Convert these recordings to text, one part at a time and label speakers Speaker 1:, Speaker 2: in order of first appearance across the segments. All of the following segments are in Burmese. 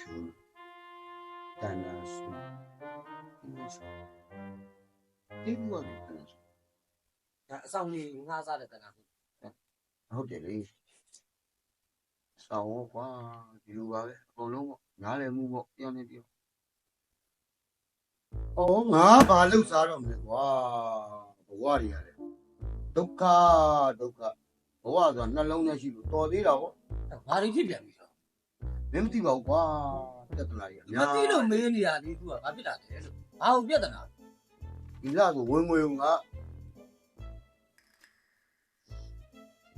Speaker 1: to တဏ္ဍာစုဒီလိုဆိုဒီလိုကတဏ္ဍာစု
Speaker 2: ဒါအဆောင်လေးငှားစားတဲ့တဏှာဟုတ်
Speaker 1: ဟုတ်တယ်လေဆောင်းကွာဒီလိုပါပဲအကုန်လုံးပေါ့နားလည်မှုပေါ့ပြောင်းနေပြောအော်ငါဘာလို့စားတော့မလဲကွာဘဝတွေရတယ်ဒုက္ခဒုက္ခဘဝဆိုတာနှလုံးနဲ့ရှိလို့တော်သေးတာပေါ့
Speaker 2: ဘာတွေဖြစ်ပြန်ပြီတော့
Speaker 1: မင်းမသိပါဘူးကွာပြဿနာကြီးအ
Speaker 2: မ
Speaker 1: များ
Speaker 2: သိလို့မေးနေရလေသူကဘာဖြစ်တာလဲလို့ဘာဟုတ်ပြဿနာ
Speaker 1: ဒီလဆိုဝင်ငွေကငါ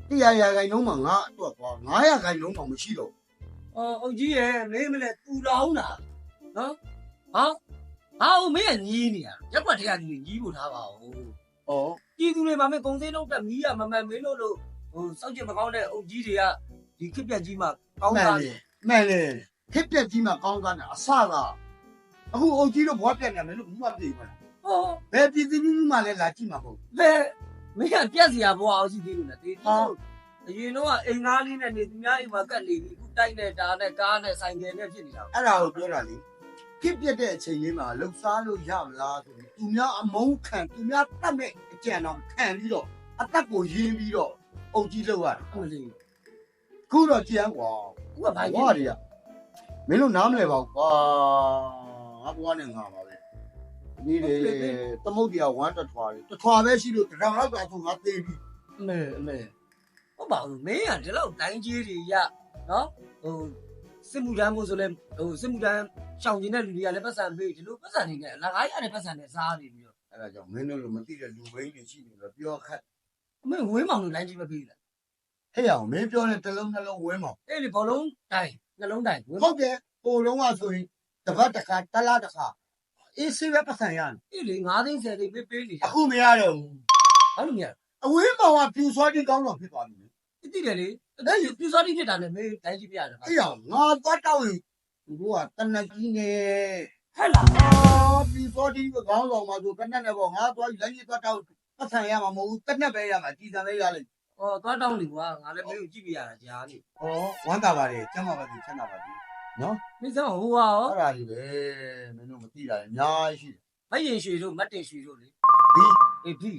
Speaker 1: တရားရာခိုင်နှုန်းမှာငါအတွက်ကွာ900ခိုင်နှုန်းမှမရှိတော့
Speaker 2: အော်အုတ်ကြီးရဲ့မင်းမလဲပူလောင်းတာနော်ဟာဟာဦးမင်းကညီးနေရရက်ကွက်တရားကြီးညီးဖို့ထားပါဦး
Speaker 1: ဘူးဩ
Speaker 2: ပြည်သူတွေမှာမင်းကုံစင်းတော့တက်မီးရမမှန်မင်းတို့လို့ဟိုစောက်ချင်မကောင်းတဲ့အုတ်ကြီးတွေကဒီခစ်ပြက်ကြီးမှာကောင်း
Speaker 1: မှန်
Speaker 2: တာ
Speaker 1: လေ မှန်လေခက်ပြက်ကြီးမှကောင်းသားနဲ့အစကအခုအုပ်ကြီးတို့ဘွားပြက်နေမယ်လို့ဘူးမသိဘူးလား
Speaker 2: ဟော
Speaker 1: ဘယ်ပြည်သူလူထုမှလည်းလာကြည့်မှာမဟုတ်
Speaker 2: လေမင်းကပြက်စရာဘွားအောင်ရှိသေးလို့နဲ့တေး
Speaker 1: ဟာ
Speaker 2: အရင်တော့အိမ်သားလေးနဲ့နေသူများအိမ်မှာကတ်နေပြီအခုတိုက်နေတာနဲ့ကားနဲ့ဆိုင်ကယ်နဲ့ဖြစ်နေတာ
Speaker 1: အဲ့ဒါကိုပြောတာလေခက်ပြက်တဲ့အချိန်လေးမှာလှုပ်ရှားလို့ရမလားဆိုပြီးသူများအမုန်းခံသူများတတ်မဲ့အကြံတော်ခံပြီးတော့အသက်ကိုရင်းပြီးတော့အုပ်ကြီးလောက်ရတာ
Speaker 2: ဟုတ်လေ
Speaker 1: ခုတော့ကြမ်းကွာ
Speaker 2: ခုကဘာ
Speaker 1: ဘွားတွေကမင်းတို့နားမလဲပါဘူးကွာငါဘွားနဲ့ငါပါပဲဒီလေသမုတ်တရားဝမ်းတထွားတယ်တထွားပဲရှိလို့တထောင်လောက်တော့ငါသိပြီ
Speaker 2: အမေအမေဟုတ်ပါဘူးမင်းကဒီလောက်တိုင်းကြီးတွေရနော်ဟိုစစ်မှုတန်းဖို့ဆိုလဲဟိုစစ်မှုတန်းရှောင်ကျင်တဲ့လူတွေကလည်းပတ်စံပေးဒီလိုပတ်စံနေနဲ့အလကားရတဲ့ပတ်စံနဲ့စားနေပြီးတော့
Speaker 1: အဲ့ဒါကြောင့်မင်းတို့လိုမသိတဲ့လူဘိန်းတွေရှိနေတော့ပြောခတ်
Speaker 2: အမေဝင်းမောင်တို့လိုင်းကြီးမပေးလား
Speaker 1: ဟဲ့အောင်မင်းပြောတဲ့တစ်လုံးနှလုံးဝင်းမောင်
Speaker 2: အဲ့ဒီဘောလုံးတိုင်းနှလုံးတိုင်းဝင်း
Speaker 1: ဟုတ်တယ်ဟိုလုံးကဆိုရင်တပတ်တစ်ခါတလားတစ်ခါအေးစေးပဲပတ်စံရတယ်
Speaker 2: အဲ့လေ9သိန်း10သိန်းပေးပေးနေကြ
Speaker 1: အခုမရတော့ဘူး
Speaker 2: ဘာလို့မရ
Speaker 1: အဝင်းမောင်ကပြူစောတိကောင်းတော့ဖြစ်သွားပြီလေ
Speaker 2: တိတယ်လေအဲ့ဒီပြူစောတိဖြစ်တာနဲ့မင်းတိုင်းကြီးပြရတယ်
Speaker 1: ဟဲ့အောင်ငါသွားတောက်ရင်သူတို့ကတနက်ကြီးနေ
Speaker 2: ဟဲ့လား
Speaker 1: အာပြူစောတိကကောင်းဆောင်မှာဆိုကနက်နဲ့ပေါ့ငါသွားလက်ကြီးသွားတောက်ပတ်စံရမှာမဟုတ်ဘူးတနက်ပဲရမှာကြည်စံပဲရလိမ့်
Speaker 2: ဟောသွားတောင်းနေကွာငါလည်းမင်းကိုကြည့်ပြရတာကြားနေ
Speaker 1: ဩဝမ်းသာပါတယ်ကျမ်းပါပါစေချမ်းသာပါစေနော်
Speaker 2: မင်းစမ်းဟိုဟာရော
Speaker 1: အဲ့ဒါကြီးပဲမင်းတို့မသိတာလည်းအများကြီးရှိတယ်
Speaker 2: မရင်ရွှေတို့မတ်တင်ရွှေတို့လေ
Speaker 1: ဒီ
Speaker 2: အေးပြီ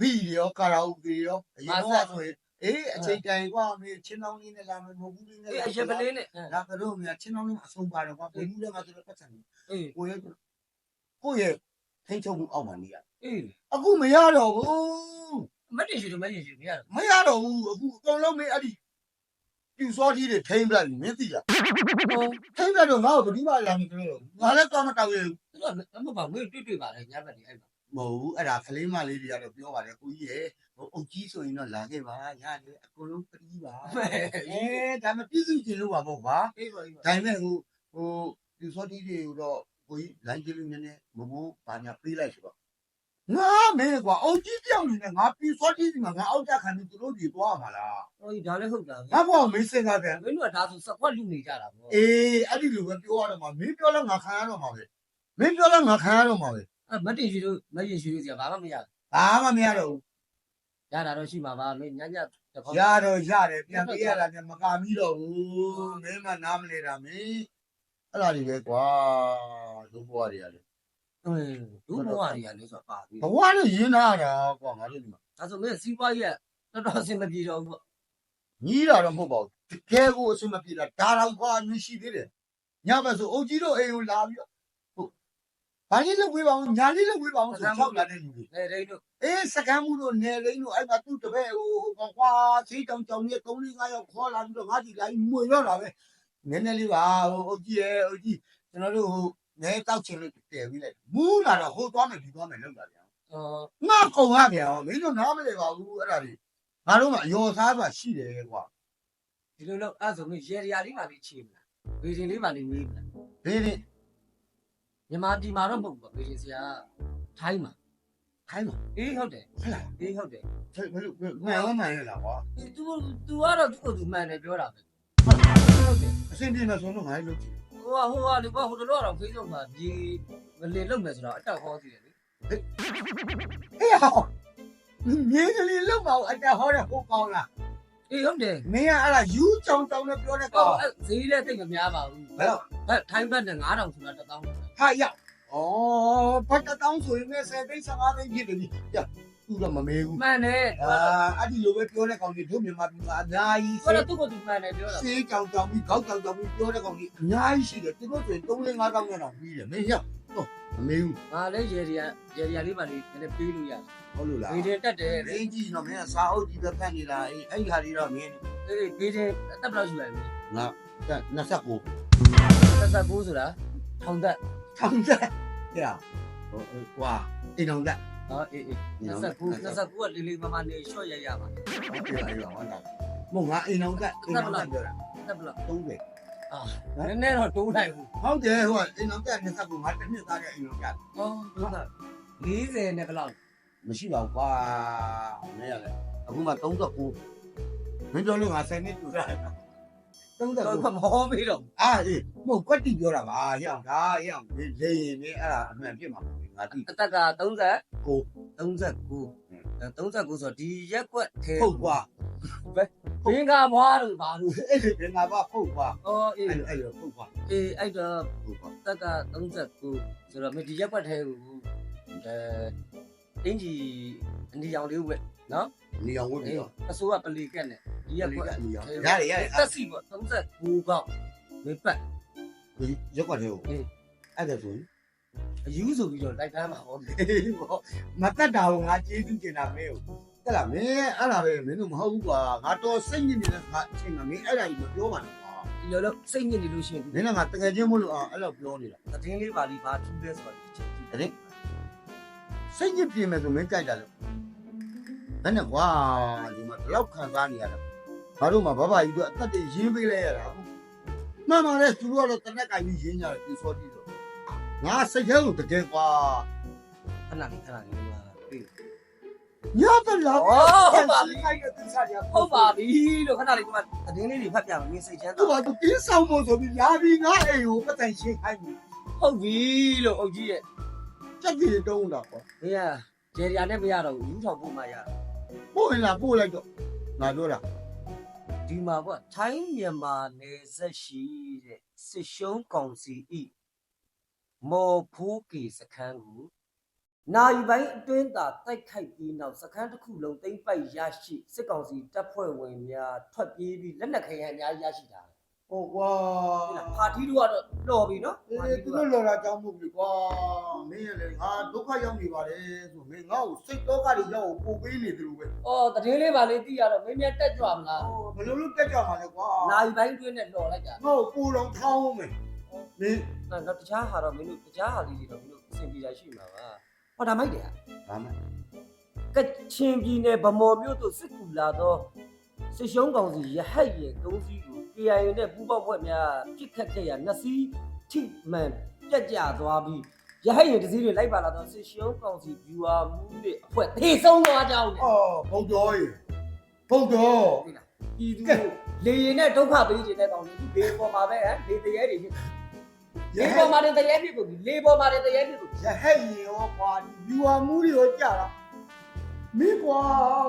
Speaker 1: ဘီရောကာရာအိုကေရောအရင်
Speaker 2: မာ
Speaker 1: က
Speaker 2: ဆက်
Speaker 1: ဆိုရင်အေးအချိန်တိုင်ကွာမင်းချင်းတောင်းလေးနဲ့လာမယ်မဟုတ်ဘူးလေးနဲ့
Speaker 2: အေးအရက်ပလေးနဲ့
Speaker 1: လာကတော့မြချင်းတောင်းလေးအဆုံးပါတယ်ကွာဘယ်မှုလဲမှာဆိုတော့ပတ်စံနေ
Speaker 2: အေး
Speaker 1: ကိုရဲ့ကိုရဲ့ထိန်းချုပ်မှုအောက်မှာနေရ
Speaker 2: အေး
Speaker 1: အခုမရတော့ဘူး
Speaker 2: မတ်တင်ရွှေတို့မရင်ရွှေမရတော့
Speaker 1: မရတော့ဘူးအခုအကုန်လုံးမင်းအဲ့ဒီပြူစောကြီးတွေထိန်းပလိုက်ပြီမင်းသိလား
Speaker 2: ဟော
Speaker 1: ထိန်းပလိုက်တော့ငါ့ကိုဘယ်ဒီမှလာမပြောတော့ငါလည်းကောင်းမတောက်ရဘူး
Speaker 2: သူကမပါမင်းတွေ့တွေ့ပါလေညဘက်ဒီအဲ့မှာ
Speaker 1: မဟုတ်ဘူးအဲ့ဒါကလေးမလေးတွေကတော့ပြောပါတယ်ကိုကြီးရဲ့ဟိုအုတ်ကြီးဆိုရင်တော့လာခဲ့ပါရတယ်အကုန်လုံးပြီးပါအဲဒါမှပြည့်စုံကျင်လို့ပါပေါ့ကွာ
Speaker 2: အေးပါအေးပါ
Speaker 1: ဒါပေမဲ့ဟိုဟိုဒီစောတီတွေကိုတော့ကိုကြီးလိုင်းကြီးလေးနည်းနည်းမမိုးဘာညာပေးလိုက်ဆိုတော့ ငါမင်းကွာအုတ်ကြီးပြောင်းနေတယ်ငါပြီးစောတီဒီမှာငါအောက်ကြခံပြီးသူတို့တွေသွားမှာလား
Speaker 2: ဟောဒီဒါလည်းဟုတ်တာ
Speaker 1: ငါဘောမင်းစဉ်းစားပြန်
Speaker 2: မင်းတို့ကဒါဆိုစကွက်လူနေကြတာပေါ့
Speaker 1: အေးအဲ့ဒီလိုပဲပြောရတော့မှာမင်းပြောလဲငါခံရတော့မှာပဲမင်းပြောလဲငါခံရတော့မှာပဲ
Speaker 2: အဲ့မတ်တင်ရွှေတို့မရင်ရွှေတို့စီကဘာမှမရ
Speaker 1: ဘာမှမရတော့ဘူး
Speaker 2: ရတာတော့ရှိမှာပါမင်းညညတခေါက်
Speaker 1: ရတော့ရတယ်ပြန်ပေးရတာနဲ့မကမီတော့ဘူးမင်းမနားမလဲတာမင်းအဲ့ဒါတွေပဲကွာဒုဘဝတွေရတယ်
Speaker 2: အင်းဒုဘဝတွေကလည်းဆိုပါပြီ
Speaker 1: ဘဝနဲ့ရင်းထားတာကွာငါတို့ဒီမှာ
Speaker 2: ဒါဆိုမင်းစီးပွားရေးကတော်တော်အဆင်မပြေတော့ဘူးပေါ့
Speaker 1: ညီးတာတော့မဟုတ်ပါဘူးတကယ်ကိုအဆင်မပြေတာဒါတော့ကွာညရှိသေးတယ်ညဘက်ဆိုအုတ်ကြီးတို့အိမ်ကိုလာပြီးတော့ဟုတ်ဘာကြီးလုပ်ဝေးပါအောင်ညာလေးလုပ်ဝေးပါအောင်ဆိုထောက်လာတဲ့လူတွေ
Speaker 2: လေဒိန်းတို့
Speaker 1: အေးစကမ်းမှုတို့နယ်လိမ့်တို့အဲ့မှာသူ့တပည့်ဟိုဟိုကွာစီးတောင်ကြောင်ကြီး3 4 5ရောက်ခေါ်လာပြီးတော့ငါဒီလိုက်မွေတော့တာပဲနည်းနည်းလေးပါဟိုအုတ်ကြီးရဲ့အုတ်ကြီးကျွန်တော်တို့ဟို နဲတောက်ချင်လို့တည်ပြီးလိုက်မူးလာတော့ဟိုသွားမယ်ဒီသွားမယ်လောက်လာပြန်
Speaker 2: အော်
Speaker 1: ငါကုံရပြန်မင်းတို့နားမလဲပါဘူးအဲ့ဒါတွေငါတို့ကအယောစားဆိုတာရှိတယ်ကွာ
Speaker 2: ဒီလိုလို့အဲ့ဆိုမင်းရေရရာလေးပါလေးချေမလားဗီဒီလေးပါလေးမေးမလား
Speaker 1: ဘေးနေ
Speaker 2: မြန်မာပြည်မှာတော့မဟုတ်ဘူးဗီဒီဆရာထိုင်းမှာ
Speaker 1: ခိုင်းမ
Speaker 2: အေးဟုတ်တယ်
Speaker 1: ဟုတ်လား
Speaker 2: အေးဟုတ်တယ်
Speaker 1: ဘယ်လိုမှန်ရောမှန်ရလားကွာ
Speaker 2: အေး तू तू ကတော့သူ့ကိုသူမှန်တယ်ပြောတာပဲဟုတ်တယ်
Speaker 1: အဆင်ပြေမယ်ဆိုတော့ငါလည်းလုပ်ကြည့်
Speaker 2: ဟိုကဟိုကလေဘာဟိုတလောတော့ Facebook မှာဒီမလင်လုပ်မယ်ဆိုတော့အတက်ဟောသေးတယ်လေ
Speaker 1: ဟေးဟောမြင်းကလေးလောက်ပါဦးအတက်ဟောတဲ့ဟိုကောင်းလား
Speaker 2: အေးဟုတ်တယ်
Speaker 1: မင်းကအဲ့ဒါယူကြောင်ကြောင်နဲ့ပြောတဲ့
Speaker 2: ဟော
Speaker 1: ကောင်
Speaker 2: အဲ့ဈေးလည်းတိတ်မများပါဘူး
Speaker 1: ဘယ်တော့
Speaker 2: ဟဲ့ထိုင်းဘတ်နဲ့9000ဆိုတာ1000ဆိုတာ
Speaker 1: ဟာရဩဘတ်တောင်းဆိုရင်လည်း10သိန်း15သိန်းဖြစ်တယ်ကြီးရ သူတော့မမေးဘူး
Speaker 2: မှန်တယ်
Speaker 1: အာအဲ့ဒီလိုပဲပြောတဲ့ကောင်ကြီးတို့မြန်မာပြည်မှာအများကြီး
Speaker 2: ဟောတော့သူ့ကိုသူမှန်တယ်ပြောတာ
Speaker 1: စေးကြောင်ကြောင်ပြီးခေါက်ကြောင်ကြောင်ပြီးပြောတဲ့ကောင်ကြီးအများကြီးရှိတယ်သူတို့ဆိုရင်3 5တောင်းနဲ့တော့ပြီးတယ်မင်းရတော့မမေးဘူး
Speaker 2: ငါလည်းရေရီယာရေရီယာလေးပါလေးနည်းနည်းပေးလို့ရတယ်
Speaker 1: ဟုတ်လို့လား
Speaker 2: ဘေးတင်တက်တယ်
Speaker 1: ရင်းကြီးတော့မင်းကစာအုပ်ကြီးပဲဖတ်နေတာအေးအဲ့ဒီဟာလေးတော့မင်း
Speaker 2: အေးဘေးတင်တက်ဘယ်လောက်ယူလိုက်မလဲ
Speaker 1: ငါ29
Speaker 2: 39ဆိုတာထောင်သက်
Speaker 1: ထောင်သက်ဟဲ့ဟိုကွာအိမ်တော်သက်
Speaker 2: ဟောအေးအေး29 29ကလေးလေးမမနေရှော့ရရပါ
Speaker 1: ဟုတ်ကဲ့အေးပါဟုတ်လားမဟုတ်ငါအိမ်တော်သက်အိမ်တော်သက်ပြောတာ
Speaker 2: တက်ဘယ်လောက်
Speaker 1: 30
Speaker 2: အာနည်းနည်းတော့တိုးလိုက်ဘူး
Speaker 1: ဟုတ်တယ်ဟိုအိမ်တော်သက်29ငါတစ်နှစ်သားတဲ့အိမ်တော်သက်
Speaker 2: ဟောဟုတ်တာ40နဲ့ဘယ်လောက်
Speaker 1: မရှိပါဘူးကွာမင်းရလေအခုမှ39မင်းပြောလို့ငါ10နှစ်တူတာ
Speaker 2: တော့
Speaker 1: 39
Speaker 2: မဟောပြီးတော့
Speaker 1: အာအေးမဟုတ်ကွက်တီပြောတာပါဟဲ့အောင်ဒါဟဲ့အောင်လေရင်နေအဲ့ဒါအမှန်ဖြစ်မှာငါတိ
Speaker 2: အသက်က30
Speaker 1: ကို
Speaker 2: 39 39ဆိုဒီရက်ကွက်ထဲ
Speaker 1: ဟုတ်ကွာ
Speaker 2: ဘင်းကားဘွားလို့ပါလို့
Speaker 1: အဲ့ဒီငါပါဟုတ်ကွာ
Speaker 2: ဟောအေး
Speaker 1: အဲ့လိုအဲ့လိုဟုတ်ကွာ
Speaker 2: အေးအဲ့တော့
Speaker 1: ဟုတ်ကွာ
Speaker 2: တက်က39ဆိုတော့မဒီရက်ကွက်ထဲကိုအဲအင်ကြီးအနီရောင်လေးဝက်နော်
Speaker 1: နေအောင်ဝတ်
Speaker 2: အေး
Speaker 1: ပြီးတော့
Speaker 2: အစိုးရပလီကက်နဲ့ ဒီရက်ကွက်
Speaker 1: နေအောင်ရတယ်ရတယ်
Speaker 2: တက်စီပေါ့39ကောက်ဝေးပတ်
Speaker 1: ရက်ကွက်သေးကို
Speaker 2: အေး
Speaker 1: အဲ့ဒါဆိုရင်
Speaker 2: အယူဆိုပြီးတော့လိုက်တန်းမှာဟောတယ်
Speaker 1: မတက်တာကိုငါကျေးဇူးတင်တာမင်းကိုတက်လားမင်းအဲ့ဒါပဲမင်းတို့မဟုတ်ဘူးကွာငါတော့စိတ်ညစ်နေတဲ့ငါအချိန်မှာမင်းအဲ့ဒါကြီးမပြောပါနဲ့ကွာ
Speaker 2: ဒီလိုလို့စိတ်ညစ်နေလို့ရှိရင်
Speaker 1: မင်းကငါတကယ်ချင်းမလို့အဲ့လိုပြောနေတာ
Speaker 2: သတင်းလေးပါလိဘာထူးလဲဆိုတော့ဒီချက်ကြည့်
Speaker 1: တဲ့စိတ်ညစ်ပြင်မယ်ဆိုမင်းကြိုက်တာလို့ဘယ်နဲ့ကွာဒီမှာဘယ်လောက်ခံစားနေရတာ ငါတို့မှာဘဘကြီးတို့အသက်တွေရင်းပေးလဲရတာအခုမှန်ပါလေသူတို့ကတော့တနက်ကင်ကြီးရင်းကြတယ်ပြစောတိတော့ငါစိတ်ထဲကိုတကယ်ကွာ
Speaker 2: ခဏလေးခဏလေးပါပြေး
Speaker 1: ညတလာ
Speaker 2: ဩဟုတ်ပါပြီ
Speaker 1: ခိုင်းတဲ့သစ္စာကြီး
Speaker 2: ဟုတ်ပါပြီလို့ခဏလေးကမှသတင်းလေးတွေဖတ်ပြမယ်မင်းစိတ်ချမ်း
Speaker 1: သူ
Speaker 2: သာ
Speaker 1: ကသူတင်းဆောင်ဖို့ဆိုပြီးလာပြီးငါအိမ်ကိုပတ်တိုင်ရှင်းခိုင်းပြီး
Speaker 2: ဟုတ်ပြီလို့အုတ်ကြီးရဲ့
Speaker 1: စက်ကြီးတုံးတာကွာ
Speaker 2: မင်းကဂျယ်ရီယာနဲ့မရတော့ဘူးယူထောင်ဖို့မှရ
Speaker 1: ပို့ရင်လာပို့လိုက်တော့ငါပြောတာ
Speaker 2: ဒီမှာကထိုင်းမြန်မာနယ်စပ်ရှိတဲ့စစ်ရှုံးကောင်စီဤမော်ဖိုးကေစခန်းကိုနိုင်ပိုင်းအတွင်းသာတိုက်ခိုက်ပြီးနောက်စခန်းတစ်ခုလုံးသိမ်းပိုက်ရရှိစစ်ကောင်စီတပ်ဖွဲ့ဝင်များထွက်ပြေးပြီးလက်နက်ခဲယမ်းအများကြီးရရှိတာ
Speaker 1: ဟောကွာ
Speaker 2: ဟုတ်လားပါတီတို့ကတော့တော်ပြီနော်
Speaker 1: အေးသူတို့လော်လာကြောင်းမှုပြီကွာမင်းရလေငါဒုက္ခရောက်နေပါတယ်ဆိုမင်းငါ့ကိုစိတ်တော့ကတွေရောက်ကိုပို့ပေးနေတယ်လို့ပဲ
Speaker 2: အော်တရင်လေးပါလေးသိရတော့မင်းမြတ်တက်ကြွမလား
Speaker 1: ဟောဘယ်လိုလုပ်တက်ကြမှာလဲကွာ
Speaker 2: နိုင်ပိုင်းအတွင်းနဲ့လော်လိုက်တာ
Speaker 1: ငါ့ကိုပို့တော့ထောင်းမယ်မင်း
Speaker 2: နော်တခြားဟာတော့မင်းတို့တခြားဟာလေးတွေတော့မင်းတို့အဆင်ပြေတာရှိမှာပါဟောဒါမိုက်တယ်
Speaker 1: ဒါမှ
Speaker 2: ကချင်ပြည်နယ်ဗမော်မြို့သို့စစ်ကူလာသော စစ်ရှုံးကောင်စီရဟတ်ရဲ့သုံးစီးကို KIA နဲ့ပူးပေါင်းဖွဲ့များပြစ်ခတ်ခဲ့ရနှစ်စီးထိမှန်ပြက်ကျသွားပြီးရဟတ်ရဲ့တစည်းတွေလိုက်ပါလာသောစစ်ရှုံးကောင်စီဗျူဟာမှုတွေအဖွဲ့သေဆုံးသွားကြောင်းလေ
Speaker 1: အော်ဘုံတော်ရေဘုံတော်
Speaker 2: ဟုတ်လားပြည်သူကိုလေရင်နဲ့ဒုက္ခပေးခြင်းတဲ့ကောင်တွေဒီဘေးပေါ်မှာပဲဟမ်လေတရဲတွေဖြစ်လေပေါ်မှာတဲ့တရဲဖြစ်ကုန်ပြီလေပေါ်မှာတဲ့တရဲဖြစ်ကုန်
Speaker 1: ရဟဲ့ရေရောကွာဒီဗျူဟာမှုတွေရောကြာတာ မင်းကွာ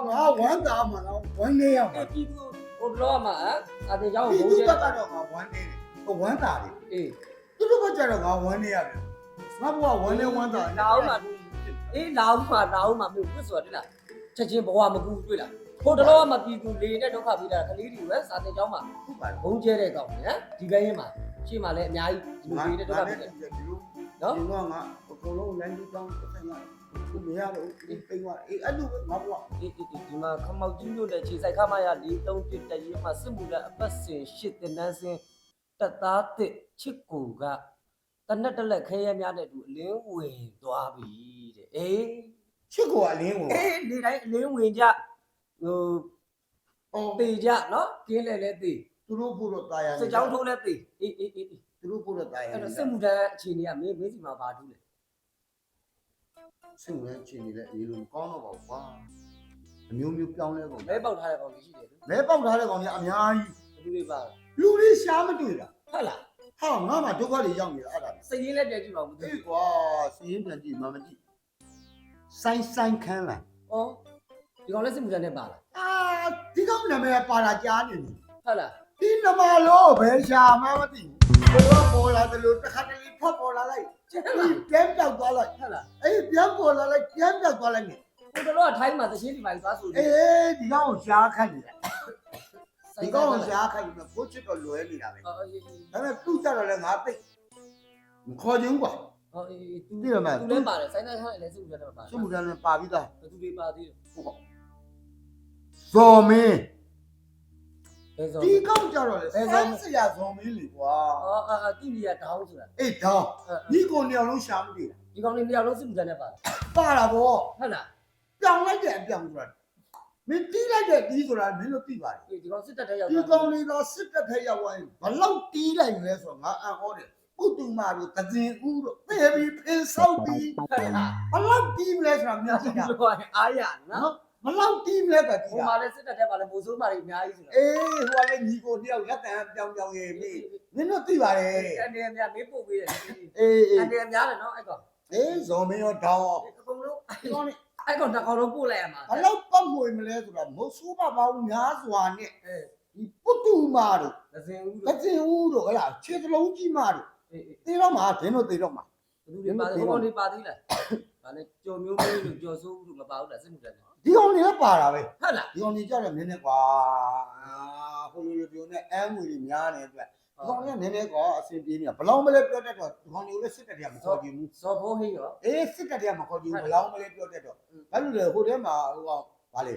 Speaker 1: ငါဝမ်းသာမှာတော့ဝမ်းနေရမှာ
Speaker 2: အဲ့ပြည်သူဟိုတော့မှာဟမ်အတေကြောင့်
Speaker 1: ဒီ
Speaker 2: ဘုံ
Speaker 1: သူ
Speaker 2: ကျဲ
Speaker 1: ဘက်ကတော့ငါဝမ်းနေတယ်ဟိုဝမ်းသာတယ်
Speaker 2: အေး
Speaker 1: သူတို့ဘက်ကျတော့ငါဝမ်းနေရတယ်ငါဘကဝမ်းနေဝမ်းသာ
Speaker 2: လာအောင်မှာအေးလာအောင်မှာလာအောင်မှာမြို့ဝစ်ဆိုတယ်လားချက်ချင်းဘဝမကူတွေ့လားဟိုတလောကမှပြည်သူလေနဲ့ဒုက္ခပေးတာကလေးတွေပဲစာတင်ကြောင်းမှာ
Speaker 1: ဟုတ်ပါ
Speaker 2: ဘုံကျဲတဲ့ကောင်ဟမ်ဒီဘက်ရင်မှာရှေ့မှာလည်းအများကြီးဒီလိုလေနဲ့ဒုက္ခပေးတယ်
Speaker 1: ဒီလို
Speaker 2: နော်
Speaker 1: ဒီတော့ငါအကုန်လုံးလမ်းကြီးတောင်းပတ်ဆိုင်ရ သူမရတော့ဒီပိန်သွားအေးအဲ့လိုပဲငါဘက
Speaker 2: အေးအေးအေးဒီမှာခမောက်ကြီးမြို့နယ်ခြေဆိုင်ခမရ431တရင်မှာစစ်မှုလက်အပတ်စဉ်ရှစ်တင်တန်းစင်းတက်သားတစ်ချစ်ကူကတနက်တလက်ခဲရဲများတဲ့သူအလင်းဝင်သွားပြီတဲ့အေး
Speaker 1: ချစ်ကိုအလင်းကို
Speaker 2: အေးနေတိုင်းအလင်းဝင်ကြဟို
Speaker 1: အော်
Speaker 2: တေကြနော်ကင်းလဲလဲတေ
Speaker 1: သူတို့ဖို့တော့တာယာ
Speaker 2: စစ်ကြောင်းထိုးလဲတေအေးအေးအေးအေး
Speaker 1: သူတို့ဖို့တော့တာယာ
Speaker 2: အဲ့တော့စစ်မှုထမ်းအခြေအနေကမင်းမင်းစီမှာဘာထူးလဲ
Speaker 1: စစ်ဝင်ချင်းနေလဲအေးလို့ကောင်းတော့ပါကွာအမျိုးမျိုးပြောင်းလဲကုန်
Speaker 2: မဲပေါက်ထားတဲ့ကောင်ကြီးရှိတယ်
Speaker 1: လဲပေါက်ထားတဲ့ကောင်ကြီးအများကြီး
Speaker 2: ဘယ်သူတွေပါလဲ
Speaker 1: လူလေးရှားမတွေ့တာ
Speaker 2: ဟုတ်လား
Speaker 1: ဟာငါမှဒုက္ခတွေရောက်နေတာအဲ့ဒါ
Speaker 2: စည်ရင်းလည်းပြန်ကြည့်ပါဦးသူ
Speaker 1: အေးကွာစီရင်ပြန်ကြည့်မမကြည့်ဆိုင်ဆိုင်ခန်းလာ
Speaker 2: ဩဒီကောင်လည်းစစ်မှုထမ်းနဲ့ပါလား
Speaker 1: အာဒီကောင်နာမည်ပါလာကြားနေပြီ
Speaker 2: ဟုတ်လား
Speaker 1: ဒီနမလို့ဘယ်ရှာမှမသိဘူးဘယ်တော့ပေါ်လာတယ်လို့တစ်ခါတလေဖတ်ပေါ်လာလိုက်
Speaker 2: ကျန်
Speaker 1: ဒီ
Speaker 2: လား
Speaker 1: ပြန်ပြောက်သွားလိုက်
Speaker 2: ဟုတ်လား
Speaker 1: အေးပြန်ပေါ်လာလိုက်ပြန်ပြောက်သွားလိုက်နေ
Speaker 2: ဟိုတော့ထိုင်းမှာသချင်းဒီပိုင်းသွားဆို
Speaker 1: အေးဒီကောင်ကိုရှားခတ်နေတာဒီကောင်ကိုရှားခတ်နေတာကိုချစ်တော့လွယ်နေတာပဲ
Speaker 2: အော်အေး
Speaker 1: ဒါပေမဲ့သူ့ကြတော့လည်းငါသိမခေါ်ခြင်းကွာ
Speaker 2: အော်အေးသူ
Speaker 1: သိရမယ်
Speaker 2: သူလည်းပါတယ်ဆိုင်တိုင်းထားလည်းစုကြတယ်ပါ
Speaker 1: ရှင်းမှုတန်းနဲ့ပါပြီးသား
Speaker 2: ဘသူတွေပါသေးတယ်
Speaker 1: ဇော်မင်း
Speaker 2: ဘယ်ဆို
Speaker 1: ဒီကောင်ကြတော့လေဆန်းစရာဇော်မင်းလေကွာ
Speaker 2: အော်အာသူကြီးကတောင်းဆိုတာ
Speaker 1: အေးတောင်းဒီကိုနေအောင်လုံးရှာမသိ
Speaker 2: ဒီကောင်လေးနှစ်ယောက်လုံးစုကြတယ်ပါ
Speaker 1: ပါလာဗော
Speaker 2: ဟုတ်လား
Speaker 1: ပြောင်းလိုက်တဲ့အပြောင်းဆိုတာမင်းတီးလိုက်တဲ့တီးဆိုတာမင်းတို့သိပါတယ်
Speaker 2: ဒီကောင်စစ်တပ်တဲ့ရောက်
Speaker 1: ဒီကောင်လေးတော့စစ်တပ်ထဲရောက်သွားရင်ဘလောက်တီးလိုက်လဲဆိုတော့ငါအံ့ဩတယ်ပုတ်တူမာတို့တဇင်ဦးတို့ပေပြီးဖေးဆောက်ပြီး
Speaker 2: ဟုတ်လား
Speaker 1: ဘလောက်တီးမလဲဆိုတာမြင်ကြည့်တာ
Speaker 2: ဒီကောင်အားရနော်
Speaker 1: နော်ဘလောက်တီးမလဲကတီး
Speaker 2: ဟို
Speaker 1: တာ
Speaker 2: မှာလည်းစစ်တပ်တဲ့ပါလည်းမိုးဆိုးမာတွေအများကြီးဆိုတာ
Speaker 1: အေးဟိုကလည်းညီကိုတယောက်လက်တံပြောင်းပြောင်းရေးပြီမင်းတို့သိပါတယ်
Speaker 2: အနေနဲ့မေးပို့ပေးတယ်
Speaker 1: အေးအေး
Speaker 2: အနေနဲ့များတယ်နော်အဲ့ကောင်
Speaker 1: အေးဇော်မင်းရောတောင်းရော
Speaker 2: အကုန်လုံး
Speaker 1: ဒီကောင်လေး
Speaker 2: အဲ့ကောင်တစ်ကောင်လုံးပို့လိုက်ရမှာ
Speaker 1: ဘလောက်ပတ်မွေမလဲဆိုတာမိုးဆိုးပါပေါင်းများစွာနဲ့
Speaker 2: အဲ
Speaker 1: ဒီပုတ်တူမာတို့
Speaker 2: သစင်ဦး
Speaker 1: တဇင်ဦးတို့ဟဲ့လားခြေစလုံးကြီးမာတို့
Speaker 2: အေးအေး
Speaker 1: တေတော့မှာဒင်းတို့တေတော့မှာ
Speaker 2: ဘသူတွေပါတယ်ဟိုကောင်တွေပါသေးလားဗာလဲကြော်မျိုးမျိုးလို့ကြော်ဆိုးလို့မပါဘူးလားစစ်မှုတက်တယ်
Speaker 1: ဒီကောင်လေးကပါတာပဲ
Speaker 2: ဟုတ်လား
Speaker 1: ဒီကောင်လေးကြတော့နည်းနည်းကွာအာဟိုလိုလိုပြောနေအမ်းငွေတွေများနေအတွက်ဒီကောင်လေးကနည်းနည်းကွာအဆင်ပြေနေတာဘလောင်းမလဲပြောတတ်တော့ဒီကောင်လေးကိုလည်းစစ်တက်တယ်မခေါ်ကြည့်ဘူး
Speaker 2: ဇော်ဘိုးဟင်းရော
Speaker 1: အေးစစ်တက်တယ်မခေါ်ကြည့်ဘူးဘလောင်းမလဲပြောတတ်တော့ဘာလို့လဲဟိုထဲမှာဟိုကောင်ဗာလေ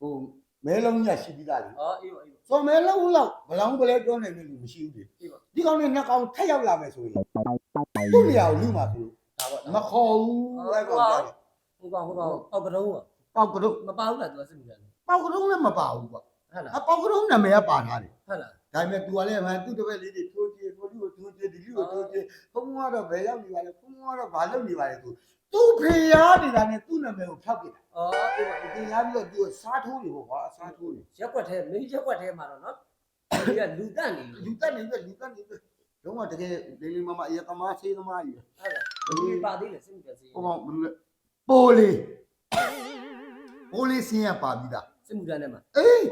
Speaker 1: ဟိုမဲလုံးညရှိပြီးသားလေ
Speaker 2: အော်အေးပါအေးပါ
Speaker 1: စော်မဲလုံးလောက်ဘလောင်းမလဲပြောနိုင်တဲ့လူမရှိဘူးလေ
Speaker 2: အေးပါ
Speaker 1: ဒီကောင်လေးနှစ်ကောင်ထက်ရောက်လာမယ်ဆိုရင်သူ့နေရာကိုလူမှာသူ
Speaker 2: ဒါပေါ့
Speaker 1: မခေါ်ဘူးအဲ့ကောင်ကြတယ်
Speaker 2: ဟိုကောင်ဟိုကောင်အောက်ကတုံးရော
Speaker 1: ပေါက်ကတော့
Speaker 2: မပါဘူးလားသူကစစ်မှုတက်တယ်
Speaker 1: ပေါက်ကတော့လည်းမပါဘူးကွာ
Speaker 2: ဟုတ်လား
Speaker 1: အပေါက်ကတော့နာမည်ကပါထားတယ်
Speaker 2: ဟုတ်လား
Speaker 1: ဒါပေမဲ့ तू ကလည်းမှသူ့တပည့်လေးတွေထိုးကြည့်ကိုလူကိုထိုးကြည့်ဒီလူကိုထိုးကြည့်ဘုံကတော့ဘယ်ရောက်နေပါလဲဘုံကတော့ဘာလုပ်နေပါလဲသူသူ့ဖေရနေတာနဲ့သူ့နာမည်ကိုဖျောက်ပြတာ
Speaker 2: အော်အေးပါ
Speaker 1: ဒီရပြီးတော့ तू စားထိုးနေပေါ့ကွာအစားထိုးနေ
Speaker 2: ရက်ွက်ထဲမင်းရက်ွက်ထဲမှာတော့နော်ဒီကလူတန့်နေ
Speaker 1: လူတက်နေပြီလူတက်နေပြီတော့ကတကယ်လေးလေးမမအရကမားဆေးသမားကြီး
Speaker 2: ဟုတ်လားဘသူတွေပါသေးတယ်စစ်မှုတက်စီ
Speaker 1: ဟိုကောင်ဘယ်လိုလဲပိုလီ ပိုလီစင်းရပါပြီးသား
Speaker 2: စစ်မှုတက်နဲ့မှာ
Speaker 1: အေး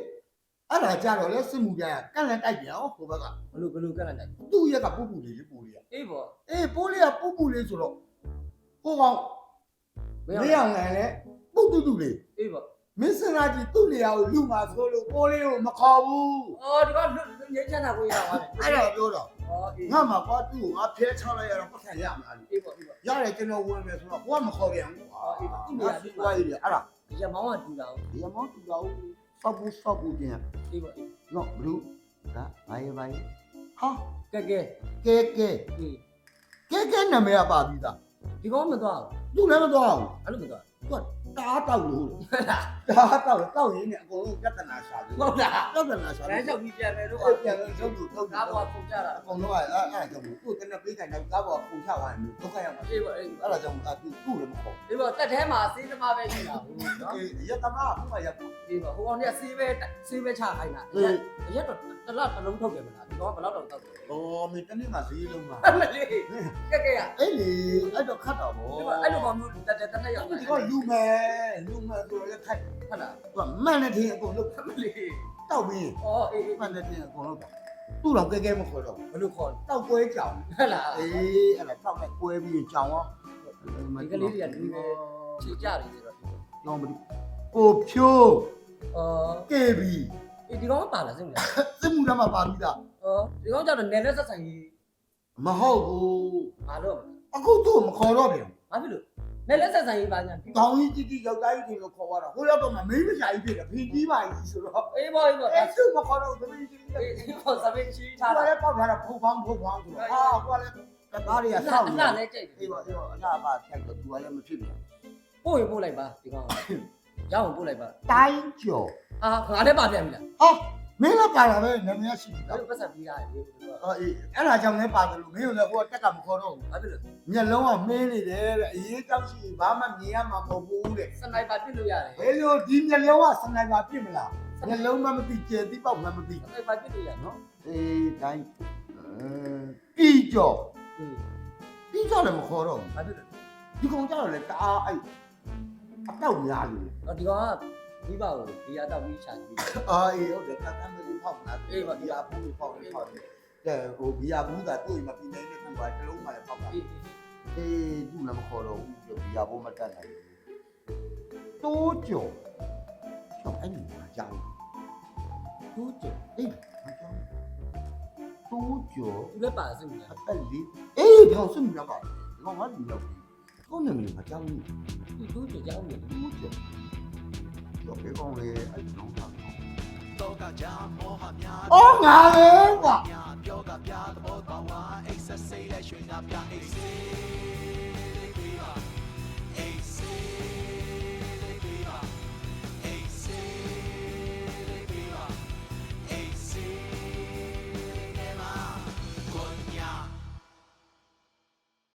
Speaker 1: အဲ့ဒါကြတော့လဲစစ်မှုကြရကန့်လန့်တိုက်ပြန်ဟောဟိုဘက်က
Speaker 2: ဘလို့ဘလို့ကန့်လိုက်
Speaker 1: သူ့ရက်ကပူပူလေးလေးပူလေး
Speaker 2: အေးပေါ့
Speaker 1: အေးပိုးလေးကပူပူလေးဆိုတော့ဟိုကောင်
Speaker 2: မ
Speaker 1: မ
Speaker 2: င်း
Speaker 1: င်းအောင်လည်းလေပုတ်တူတူလေး
Speaker 2: အေးပေါ့
Speaker 1: မင်းစင်လာကြီးသူ့နေရာကိုလူမှာဆိုလို့ပိုးလေးကိုမခေါ်ဘူး
Speaker 2: အော်ဒီကလွတ်ငြိမ်းချမ်းသာကိုရအောင်
Speaker 1: အဲ့ဒါပြောတော့
Speaker 2: အော်အေး
Speaker 1: ငါမှကွာသူ့ကိုငါဖဲချလိုက်ရတော့ပတ်ခံရမှာလေ
Speaker 2: အေးပေါ့အေးပေါ့
Speaker 1: ရတယ်ကျွန်တော်ဝင်မယ်ဆိုတော့ကိုကမခေါ်ပြန်ဘူးကွာအေးပါသူ့နေရာသူ့သွားရည်အဲ့ဒါ
Speaker 2: ရမောင်းကတူတာ
Speaker 1: ဒီမောင်တူတော့စောက်ဘူးစောက်ဘူးကျင်
Speaker 2: အေးပေါ့အေး
Speaker 1: နော်ဘလူးဒါဘာရဘာရဟာ
Speaker 2: ကဲကဲ
Speaker 1: ကဲကဲ
Speaker 2: အေး
Speaker 1: ကဲကဲနာမည်ကပါပြီးသား
Speaker 2: ဒီကောင်မသွားဘူး
Speaker 1: သူ့လည်းမသွားဘူး
Speaker 2: အဲ့လိုမသွား
Speaker 1: သူက တားတောက်လို့
Speaker 2: ဟုတ်လား
Speaker 1: တားတောက်တောက်ရင်းနဲ့အကုန်လုံးပြဿနာရှာတယ်
Speaker 2: ဟုတ်လား
Speaker 1: ပြဿနာရှာ
Speaker 2: လမ်းလျှောက်ပြီးပြန်မယ်တော့
Speaker 1: အဲ့ပြန်လို့ထုတ်လို့ထုတ်
Speaker 2: ကား
Speaker 1: လို့
Speaker 2: ပေါ်ပုံကြတာ
Speaker 1: အကုန်လုံးကအဲ့အဲ့ကြောင့်သူ့တနက်ပေးကန်တော့ကားပေါ်ပုံချသွားတယ်ဒုက္ခရောက်မှာ
Speaker 2: အေးပေါ့အေး
Speaker 1: အဲ့ဒါကြောင့်သူသူ့လည်းမခေါ်
Speaker 2: ဒီပေါ့တက်ထဲမှာစေးသမားပဲရှိတာဟုတ်နော်
Speaker 1: အေးရတမအခုမှရောက်ဘူး
Speaker 2: ဒီပေါ့ဟိုကောင်ကစေးပဲစေးပဲချခိုင်းတာရက်တော့တလတစ်လုံးထုတ်တယ်မလား ဒီကောင်ဘယ်လောက်တော့တောက်တယ်။
Speaker 1: အော်မင်းတနေ့မှဈေးလုံးမှာ
Speaker 2: အမလေးကဲကဲရ။
Speaker 1: အဲ့လေအဲ့တော့ခတ်တော့ဗော
Speaker 2: ဒီပေါ့အဲ့လိုကောင်မျိုးတက်တက်တက်ရောက်
Speaker 1: ဒီကလူမယ်လူမယ်ဆိုတော့ခတ်
Speaker 2: ဟုတ်လား
Speaker 1: သူကမှန်တဲ့ထင်အကုန်လုံး
Speaker 2: အမလေး
Speaker 1: တောက်ပြီး
Speaker 2: အော်အေး
Speaker 1: မှန်တဲ့ထင်အကုန်လုံးသူ့တော့ကဲကဲမခေါ်တော့
Speaker 2: ဘယ်လိုခေါ်
Speaker 1: တောက်ကွဲကြောင်
Speaker 2: ဟုတ်လား
Speaker 1: အေးအဲ့ဒါတောက်နဲ့ကွဲပြီးကြောင်ရော
Speaker 2: ဒီကလေးတွေကလူပဲခြေကြတယ်ဆိုတော့
Speaker 1: ကြောင်မလို့ကိုဖြိုး
Speaker 2: အော်
Speaker 1: ကေဘီ
Speaker 2: ဒီကောင်ပါလားစိတ်မလား
Speaker 1: စစ်မှုထမ်းမှာပါပြီးသား
Speaker 2: အော်ဒီကောင်ကျတော့နယ်နဲ့ဆက်ဆိုင်ကြီး
Speaker 1: မဟုတ်ဘူး
Speaker 2: မလို့
Speaker 1: အခုသူ့မခေါ်တော့ပြန်
Speaker 2: ဘာဖြစ်လို့နယ်နဲ့ဆက်ဆိုင်ကြီးပါညာ
Speaker 1: တောင်းကြီးကြီးယောက်ျားကြီးတွေလို့ခေါ်ရတာဟိုရောက်တော့မှမင်းမရှာကြီးဖြစ်တယ်ဖင်ကြီးပါကြီးဆိုတော့
Speaker 2: အေးပေါ့အေးပေါ့
Speaker 1: အဲ့သူ့မခေါ်တော့သမီးကြီး
Speaker 2: အေးပေါ့စပင်းချီ
Speaker 1: ထား
Speaker 2: ထား
Speaker 1: တာ
Speaker 2: တာ
Speaker 1: လည်းပေါက်ထားတာဖုံဖောင်းဖုံဖောင်းဆိုတော့ဟာကွာလည်းတသားတွေကစောက်
Speaker 2: အ
Speaker 1: နေ
Speaker 2: လှလည်းကြိတ်
Speaker 1: အေးပါအေးပါအနာပါထိုက်တော့သူကလည်းမဖြစ်ဘူး
Speaker 2: ပို့ရင်ပို့လိုက်ပါဒီကောင်ရောင်းပို့လိုက်ပါ
Speaker 1: တိုင်းကျော်
Speaker 2: အာငါလည်းပါပြန်ပြီလား
Speaker 1: ဟာ မင်းလည်းပါလာပဲနာမည်ရှိတာ
Speaker 2: ဘယ်လိုပတ်စံပြီးရတယ်ဒီလိုက
Speaker 1: အေးအဲ့ဒါကြောင့်လည်းပါတယ်လို့မင်းလည်းဟိုတက်ကမခေါ်တော့ဘူး
Speaker 2: ဘာဖြစ်လို့
Speaker 1: မျက်လုံးကမင်းနေတယ်တဲ့အရေးကြောက်ရှိဘာမှမြင်ရမှာမဟုတ်ဘူးတဲ့
Speaker 2: စနိုက်ပါပြစ်လို့ရတယ်
Speaker 1: ဘယ်လိုဒီမျက်လုံးကစနိုက်ပါပြစ်မလားမျက်လုံးမှမသိကျဲသိပေါက်မှမသိ
Speaker 2: စနိုက်ပါပြစ်လို့ရနော်
Speaker 1: အေးတိုင်းပြီးကျော်
Speaker 2: ဟင်း
Speaker 1: ပြီးကျော်လည်းမခေါ်တော့ဘူး
Speaker 2: ဘာဖြစ်လို့
Speaker 1: ဒီကောင်ကြောက်လည်းတအားအဲ့အတော့များလို့
Speaker 2: အော်ဒီကောင်က မိဘကိုဒီရတော့ပြီးချာပြီး
Speaker 1: အာအေးဟုတ်တယ်ကတမ်းမလေးဖောက်လာဘီယာဘူးလေးဖောက်လေးဖောက်လေးတဲ့ဟိုဘီယာဘူးကတွေ့မပြီးနိုင်တဲ့ကူပါတလုံးမှလည်းဖောက်တာ
Speaker 2: ပြီး
Speaker 1: အေးသူ့လည်းမခေါ်တော့ဘူးဘီယာဘူးမတက်နိုင်ဘူးတိုးကြော်ကျော်အဲ့ဒီမှာကြောင်းတိုးကြော်အေးမကြောင်းတိုးကြော်
Speaker 2: သူလည်းပါစိတ်မလား
Speaker 1: အသက်လေးအေးထောင်စမြတ်ပါဒီကောင်ကဒီရောက်ပြီကောင်းနေမကြောင်းဘူး
Speaker 2: သူတို့ကြောက်နေတယ်
Speaker 1: တိုးကြော် ကျော်ပြေကောင်းလေအဲ့ဒီတော့ထောင်အော်ငါလေကွာ